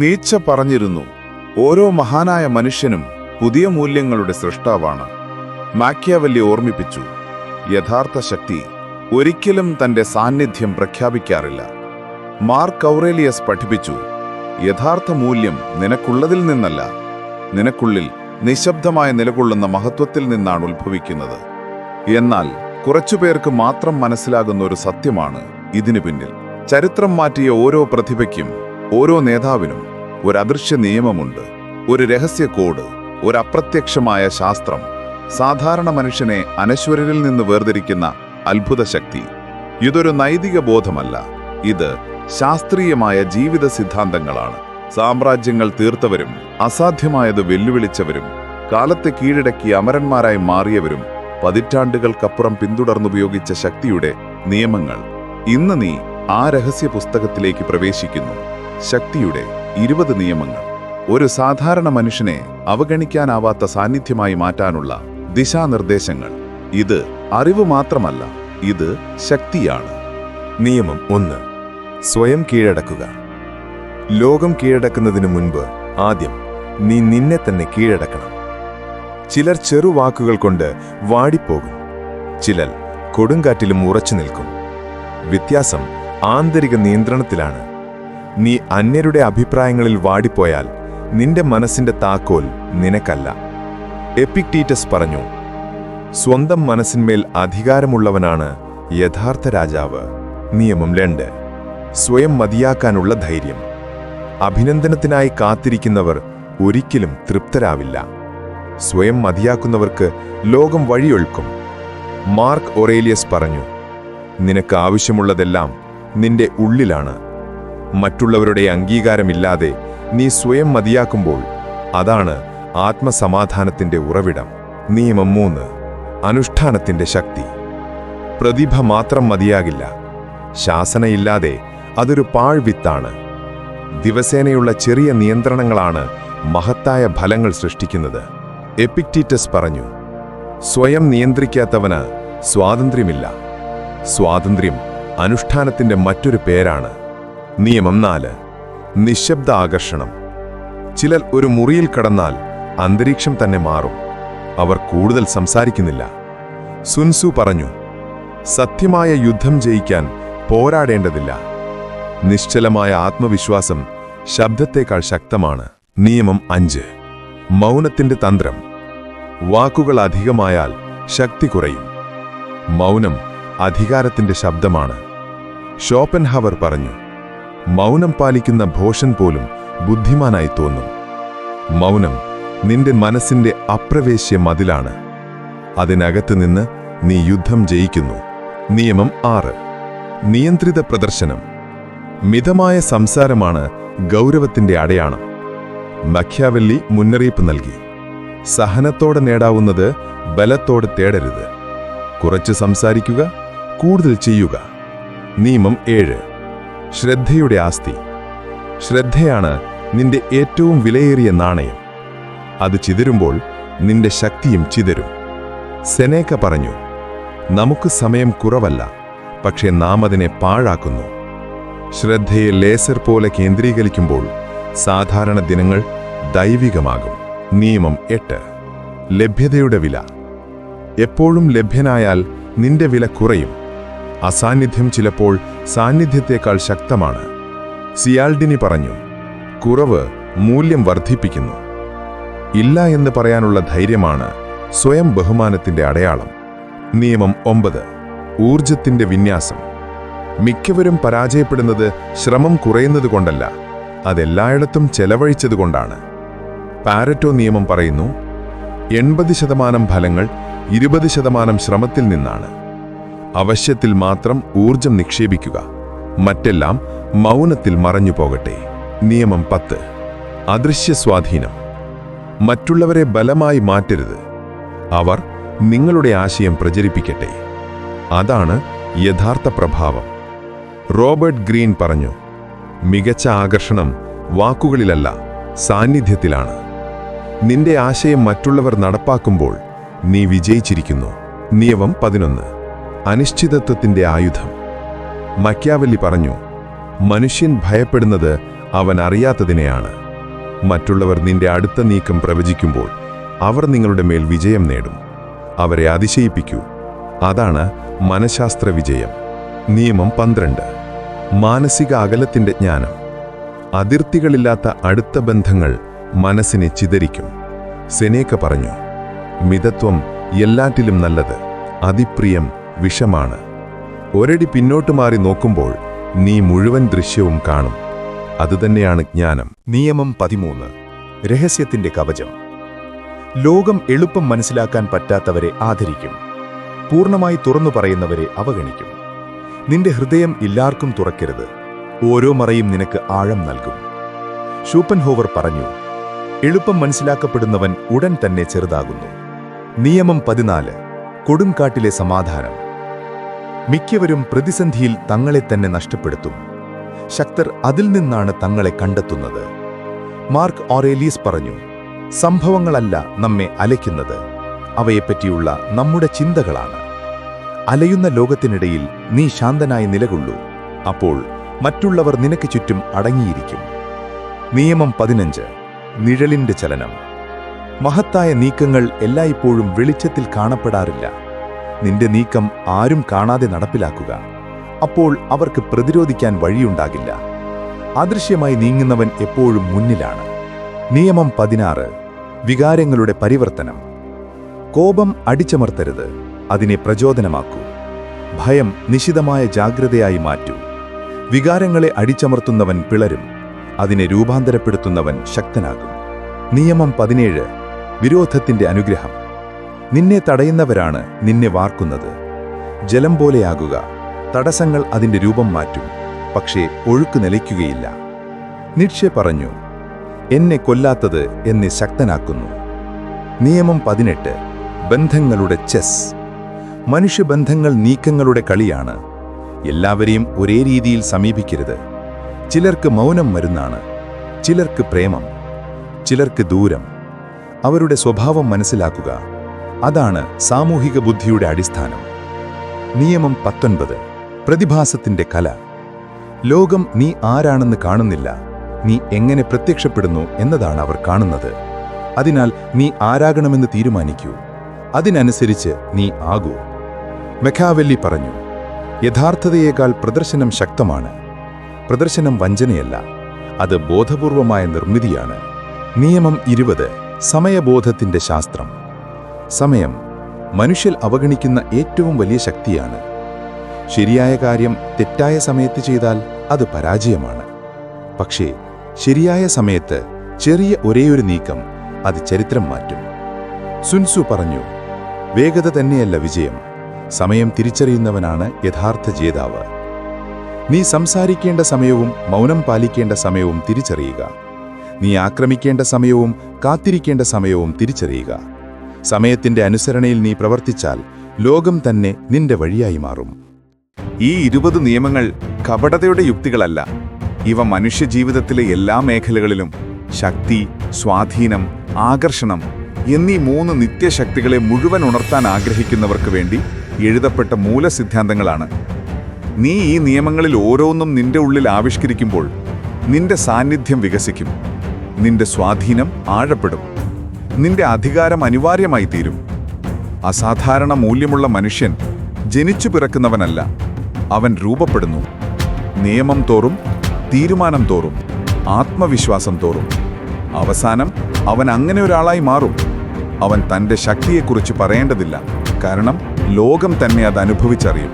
Nietzsche പറഞ്ഞിരുന്നു ഓരോ മഹാനായ മനുഷ്യനും പുതിയ മൂല്യങ്ങളുടെ സൃഷ്ടാവാണ്. മാക്യാവല്ലി ഓർമ്മിപ്പിച്ചു യഥാർത്ഥ ശക്തി ഒരിക്കലും തന്റെ സാന്നിധ്യം പ്രഖ്യാപിക്കാറില്ല. മാർക്ക് ഔറേലിയസ് പഠിപ്പിച്ചു യഥാർത്ഥ മൂല്യം നിനക്കുള്ളതിൽ നിന്നല്ല നിനക്കുള്ളിൽ നിശബ്ദമായി നിലകൊള്ളുന്ന മഹത്വത്തിൽ നിന്നാണ് ഉത്ഭവിക്കുന്നത്. എന്നാൽ കുറച്ചുപേർക്ക് മാത്രം മനസ്സിലാകുന്ന ഒരു സത്യമാണ് ഇതിനു പിന്നിൽ. ചരിത്രം മാറ്റിയ ഓരോ പ്രതിഭയ്ക്കും ഓരോ നേതാവിനും ഒരു അദൃശ്യ നിയമമുണ്ട് ഒരു രഹസ്യ കോഡ് ഒരു അപ്രത്യക്ഷമായ ശാസ്ത്രം. സാധാരണ മനുഷ്യനെ അനശ്വരരിൽ നിന്ന് വേർതിരിക്കുന്ന അത്ഭുത ശക്തി. ഇതൊരു നൈതിക ബോധമല്ല ഇത് ശാസ്ത്രീയമായ ജീവിത സിദ്ധാന്തങ്ങളാണ്. സാമ്രാജ്യങ്ങൾ തീർത്തവരും അസാധ്യമായത് വെല്ലുവിളിച്ചവരും കാലത്തെ കീഴടക്കി അമരന്മാരായി മാറിയവരും പതിറ്റാണ്ടുകൾക്കപ്പുറം പിന്തുടർന്നുപയോഗിച്ച ശക്തിയുടെ നിയമങ്ങൾ. ഇന്ന് നീ ആ രഹസ്യ പുസ്തകത്തിലേക്ക് പ്രവേശിക്കുന്നു. ശക്തിയുടെ ഇരുപത് നിയമങ്ങൾ. ഒരു സാധാരണ മനുഷ്യനെ അവഗണിക്കാനാവാത്ത സാന്നിധ്യമായി മാറ്റാനുള്ള ദിശാനിർദ്ദേശങ്ങൾ. ഇത് അറിവ് മാത്രമല്ല ഇത് ശക്തിയാണ്. നിയമം ഒന്ന്. സ്വയം കീഴടക്കുക. ലോകം കീഴടക്കുന്നതിന് മുൻപ് ആദ്യം നീ നിന്നെ തന്നെ കീഴടക്കണം. ചിലർ ചെറുവാക്കുകൾ കൊണ്ട് വാടിപ്പോകും. ചിലർ കൊടുങ്കാറ്റിലും ഉറച്ചു നിൽക്കും. വ്യത്യാസം ആന്തരിക നിയന്ത്രണത്തിലാണ്. നീ അന്യരുടെ അഭിപ്രായങ്ങളിൽ വാടിപ്പോയാൽ നിന്റെ മനസ്സിന്റെ താക്കോൽ നിനക്കല്ല. എപ്പിക്ടീറ്റസ് പറഞ്ഞു സ്വന്തം മനസ്സിന്മേൽ അധികാരമുള്ളവനാണ് യഥാർത്ഥ രാജാവ്. നിയമം രണ്ട് സ്വയം മതിയാക്കാനുള്ള ധൈര്യം. അഭിനന്ദനത്തിനായി കാത്തിരിക്കുന്നവർ ഒരിക്കലും തൃപ്തരാവില്ല. സ്വയം മതിയാക്കുന്നവർക്ക് ലോകം വഴിയൊഴുക്കും. മാർക്ക് ഒറേലിയസ് പറഞ്ഞു നിനക്ക് ആവശ്യമുള്ളതെല്ലാം നിന്റെ ഉള്ളിലാണ്. മറ്റുള്ളവരുടെ അംഗീകാരമില്ലാതെ നീ സ്വയം മതിയാക്കുമ്പോൾ അതാണ് ആത്മസമാധാനത്തിന്റെ ഉറവിടം. നിയമം മൂന്ന്. അനുഷ്ഠാനത്തിന്റെ ശക്തി. പ്രതിഭ മാത്രം മതിയാകില്ല. ശാസനയില്ലാതെ അതൊരു പാഴ്വിത്താണ്. ദിവസേനയുള്ള ചെറിയ നിയന്ത്രണങ്ങളാണ് മഹത്തായ ഫലങ്ങൾ സൃഷ്ടിക്കുന്നത്. എപ്പിക്ടീറ്റസ് പറഞ്ഞു സ്വയം നിയന്ത്രിക്കാത്തവന് സ്വാതന്ത്ര്യമില്ല. സ്വാതന്ത്ര്യം അനുഷ്ഠാനത്തിന്റെ മറ്റൊരു പേരാണ്. നിയമം നാല്. നിശബ്ദ ആകർഷണം ചിലർ ഒരു മുറിയിൽ കടന്നാൽ അന്തരീക്ഷം തന്നെ മാറും. അവർ കൂടുതൽ സംസാരിക്കുന്നില്ല. സുൻസു പറഞ്ഞു സത്യമായ യുദ്ധം ജയിക്കാൻ പോരാടേണ്ടതില്ല. നിശ്ചലമായ ആത്മവിശ്വാസം ശബ്ദത്തേക്കാൾ ശക്തമാണ്. നിയമം അഞ്ച്. മൗനത്തിന്റെ തന്ത്രം. വാക്കുകൾ അധികമായാൽ ശക്തി കുറയും. മൗനം അധികാരത്തിന്റെ ശബ്ദമാണ്. ഷോപ്പൻഹവർ പറഞ്ഞു മൗനം പാലിക്കുന്ന ഭോഷൻ പോലും ബുദ്ധിമാനായി തോന്നും. മൗനം നിന്റെ മനസ്സിന്റെ അപ്രവേശ്യ മതിലാണ്. അതിനകത്ത് നിന്ന് നീ യുദ്ധം ജയിക്കുന്നു. നിയമം ആറ്. നിയന്ത്രിത പ്രദർശനം. മിതമായ സംസാരമാണ് ഗൗരവത്തിന്റെ അടയാളം. മഖ്യാവല്ലി മുന്നറിയിപ്പ് നൽകി. സഹനത്തോടെ നേടാവുന്നത് ബലത്തോടെ തേടരുത്. കുറച്ച് സംസാരിക്കുക കൂടുതൽ ചെയ്യുക. നിയമം ഏഴ്. ശ്രദ്ധയുടെ ആസ്തി. ശ്രദ്ധയാണ് നിന്റെ ഏറ്റവും വിലയേറിയ നാണയം. അത് ചിതരുമ്പോൾ നിന്റെ ശക്തിയും ചിതരും. സെനേക്ക പറഞ്ഞു നമുക്ക് സമയം കുറവല്ല പക്ഷേ നാം അതിനെ പാഴാക്കുന്നു. ശ്രദ്ധയെ ലേസർ പോലെ കേന്ദ്രീകരിക്കുമ്പോൾ സാധാരണ ദിനങ്ങൾ ദൈവികമാകും. നിയമം എട്ട്. ലഭ്യതയുടെ വില. എപ്പോഴും ലഭ്യനായാൽ നിന്റെ വില കുറയും. അസാന്നിധ്യം ചിലപ്പോൾ സാന്നിധ്യത്തേക്കാൾ ശക്തമാണ്. സിയാൽഡിനി പറഞ്ഞു കുറവ് മൂല്യം വർദ്ധിപ്പിക്കുന്നു. ഇല്ല എന്ന് പറയാനുള്ള ധൈര്യമാണ് സ്വയം ബഹുമാനത്തിന്റെ അടയാളം. നിയമം ഒമ്പത് ഊർജത്തിന്റെ വിന്യാസം. മിക്കവരും പരാജയപ്പെടുന്നത് ശ്രമം കുറയുന്നത് കൊണ്ടല്ല അതെല്ലായിടത്തും ചെലവഴിച്ചതുകൊണ്ടാണ് പാരറ്റോ നിയമം പറയുന്നു എൺപത് ശതമാനം ഫലങ്ങൾ ഇരുപത് ശതമാനം ശ്രമത്തിൽ നിന്നാണ്. അവശ്യത്തിൽ മാത്രം ഊർജം നിക്ഷേപിക്കുക. മറ്റെല്ലാം മൗനത്തിൽ മറഞ്ഞു പോകട്ടെ. നിയമം പത്ത്. അദൃശ്യ സ്വാധീനം. മറ്റുള്ളവരെ ബലമായി മാറ്റരുത്. അവർ നിങ്ങളുടെ ആശയം പ്രചരിപ്പിക്കട്ടെ. അതാണ് യഥാർത്ഥ പ്രഭാവം. റോബർട്ട് ഗ്രീൻ പറഞ്ഞു മികച്ച ആകർഷണം വാക്കുകളിലല്ല സാന്നിധ്യത്തിലാണ്. നിന്റെ ആശയം മറ്റുള്ളവർ നടപ്പാക്കുമ്പോൾ നീ വിജയിച്ചിരിക്കുന്നു. നിയമം പതിനൊന്ന്. അനിശ്ചിതത്വത്തിന്റെ ആയുധം. മക്യാവല്ലി പറഞ്ഞു മനുഷ്യൻ ഭയപ്പെടുന്നത് അവൻ അറിയാത്തതിനെയാണ്. മറ്റുള്ളവർ നിന്റെ അടുത്ത നീക്കം പ്രവചിക്കുമ്പോൾ അവർ നിങ്ങളുടെ മേൽ വിജയം നേടും. അവരെ അതിശയിപ്പിക്കൂ. അതാണ് മനഃശാസ്ത്ര വിജയം. നിയമം പന്ത്രണ്ട്. മാനസിക അകലത്തിന്റെ ജ്ഞാനം. അതിർത്തികളില്ലാത്ത അടുത്ത ബന്ധങ്ങൾ മനസ്സിനെ ചിതരിക്കും. സെനേക്ക പറഞ്ഞു മിതത്വം എല്ലാറ്റിലും നല്ലത്. അതിപ്രിയം വിഷമാണ്. ഒരടി പിന്നോട്ട് മാറി നോക്കുമ്പോൾ നീ മുഴുവൻ ദൃശ്യവും കാണും. അതുതന്നെയാണ് ജ്ഞാനം. നിയമം പതിമൂന്ന്. രഹസ്യത്തിന്റെ കവചം. ലോകം എളുപ്പം മനസ്സിലാക്കാൻ പറ്റാത്തവരെ ആദരിക്കും. പൂർണമായി തുറന്നു പറയുന്നവരെ അവഗണിക്കും. നിന്റെ ഹൃദയം എല്ലാവർക്കും തുറക്കരുത്. ഓരോ മറയും നിനക്ക് ആഴം നൽകും. ഷൂപ്പൻഹോവർ പറഞ്ഞു എളുപ്പം മനസ്സിലാക്കപ്പെടുന്നവൻ ഉടൻ തന്നെ ചെറുതാകുന്നു. നിയമം പതിനാല്. കൊടുങ്കാട്ടിലെ സമാധാനം. മിക്കവരും പ്രതിസന്ധിയിൽ തങ്ങളെ തന്നെ നഷ്ടപ്പെടുത്തും. ശക്തർ അതിൽ നിന്നാണ് തങ്ങളെ കണ്ടെത്തുന്നത്. മാർക്ക് ഓറേലീസ് പറഞ്ഞു സംഭവങ്ങളല്ല നമ്മെ അലയ്ക്കുന്നത്. അവയെപ്പറ്റിയുള്ള നമ്മുടെ ചിന്തകളാണ്. അലയുന്ന ലോകത്തിനിടയിൽ നീ ശാന്തനായി നിലകൊള്ളൂ. അപ്പോൾ മറ്റുള്ളവർ നിനക്ക് ചുറ്റും അടങ്ങിയിരിക്കും. നിയമം പതിനഞ്ച് നിഴലിന്റെ ചലനം. മഹത്തായ നീക്കങ്ങൾ എല്ലായ്പ്പോഴും വെളിച്ചത്തിൽ കാണപ്പെടാറില്ല. നിന്റെ നീക്കം ആരും കാണാതെ നടപ്പിലാക്കുക. അപ്പോൾ അവർക്ക് പ്രതിരോധിക്കാൻ വഴിയുണ്ടാകില്ല. അദൃശ്യമായി നീങ്ങുന്നവൻ എപ്പോഴും മുന്നിലാണ്. നിയമം പതിനാറ്. വികാരങ്ങളുടെ പരിവർത്തനം. കോപം അടിച്ചമർത്തരുത്. അതിനെ പ്രചോദനമാക്കൂ. ഭയം നിശിതമായ ജാഗ്രതയായി മാറ്റൂ. വികാരങ്ങളെ അടിച്ചമർത്തുന്നവൻ പിളരും. അതിനെ രൂപാന്തരപ്പെടുത്തുന്നവൻ ശക്തനാകും. നിയമം പതിനേഴ്. വിരോധത്തിന്റെ അനുഗ്രഹം. നിന്നെ തടയുന്നവരാണ് നിന്നെ വാർക്കുന്നത്. ജലം പോലെയാകുക. തടസ്സങ്ങൾ അതിന്റെ രൂപം മാറ്റും. പക്ഷേ ഒഴുക്ക് നിലയ്ക്കുകയില്ല. നിക്ഷെ പറഞ്ഞു എന്നെ കൊല്ലാത്തത് എന്നെ ശക്തനാക്കുന്നു. നിയമം പതിനെട്ട് ബന്ധങ്ങളുടെ ചെസ്. മനുഷ്യബന്ധങ്ങൾ നീക്കങ്ങളുടെ കളിയാണ്. എല്ലാവരെയും ഒരേ രീതിയിൽ സമീപിക്കരുത്. ചിലർക്ക് മൗനം മരുന്നാണ്. ചിലർക്ക് പ്രേമം. ചിലർക്ക് ദൂരം. അവരുടെ സ്വഭാവം മനസ്സിലാക്കുക. അതാണ് സാമൂഹിക ബുദ്ധിയുടെ അടിസ്ഥാനം. നിയമം പത്തൊൻപത്. പ്രതിഭാസത്തിന്റെ കല. ലോകം നീ ആരാണെന്ന് കാണുന്നില്ല. നീ എങ്ങനെ പ്രത്യക്ഷപ്പെടുന്നു എന്നതാണ് അവർ കാണുന്നത്. അതിനാൽ നീ ആരാകണമെന്ന് തീരുമാനിക്കൂ. അതിനനുസരിച്ച് നീ ആകൂ. മെഖാവെല്ലി പറഞ്ഞു യഥാർത്ഥതയേക്കാൾ പ്രദർശനം ശക്തമാണ്. പ്രദർശനം വഞ്ചനയല്ല. അത് ബോധപൂർവമായ നിർമ്മിതിയാണ്. നിയമം ഇരുപത്. സമയബോധത്തിന്റെ ശാസ്ത്രം. സമയം മനുഷ്യൽ അവഗണിക്കുന്ന ഏറ്റവും വലിയ ശക്തിയാണ്. ശരിയായ കാര്യം തെറ്റായ സമയത്ത് ചെയ്താൽ അത് പരാജയമാണ്. പക്ഷേ ശരിയായ സമയത്ത് ചെറിയ ഒരേയൊരു നീക്കം അത് ചരിത്രം മാറ്റും. സുൻസു പറഞ്ഞു വേഗത തന്നെയല്ല വിജയം. സമയം തിരിച്ചറിയുന്നവനാണ് യഥാർത്ഥ ജേതാവ്. നീ സംസാരിക്കേണ്ട സമയവും മൗനം പാലിക്കേണ്ട സമയവും തിരിച്ചറിയുക. നീ ആക്രമിക്കേണ്ട സമയവും കാത്തിരിക്കേണ്ട സമയവും തിരിച്ചറിയുക. സമയത്തിന്റെ അനുസരണയിൽ നീ പ്രവർത്തിച്ചാൽ ലോകം തന്നെ നിന്റെ വഴിയായി മാറും. ഈ ഇരുപത് നിയമങ്ങൾ കപടതയുടെ യുക്തികളല്ല. ഇവ മനുഷ്യജീവിതത്തിലെ എല്ലാ മേഖലകളിലും ശക്തി സ്വാധീനം ആകർഷണം എന്നീ മൂന്ന് നിത്യശക്തികളെ മുഴുവൻ ഉണർത്താൻ ആഗ്രഹിക്കുന്നവർക്ക് വേണ്ടി എഴുതപ്പെട്ട മൂലസിദ്ധാന്തങ്ങളാണ്. നീ ഈ നിയമങ്ങളിൽ ഓരോന്നും നിന്റെ ഉള്ളിൽ ആവിഷ്കരിക്കുമ്പോൾ നിന്റെ സാന്നിധ്യം വികസിക്കും. നിന്റെ സ്വാധീനം ആഴപ്പെടും. നിന്റെ അധികാരം അനിവാര്യമായി തീരും. അസാധാരണ മൂല്യമുള്ള മനുഷ്യൻ ജനിച്ചു പിറക്കുന്നവനല്ല അവൻ രൂപപ്പെടുന്നു. നിയമം തോറും തീരുമാനം തോറും ആത്മവിശ്വാസം തോറും. അവസാനം അവൻ അങ്ങനെ ഒരാളായി മാറും. അവൻ തന്റെ ശക്തിയെക്കുറിച്ച് പറയേണ്ടതില്ല കാരണം ലോകം തന്നെ അത് അനുഭവിച്ചറിയും.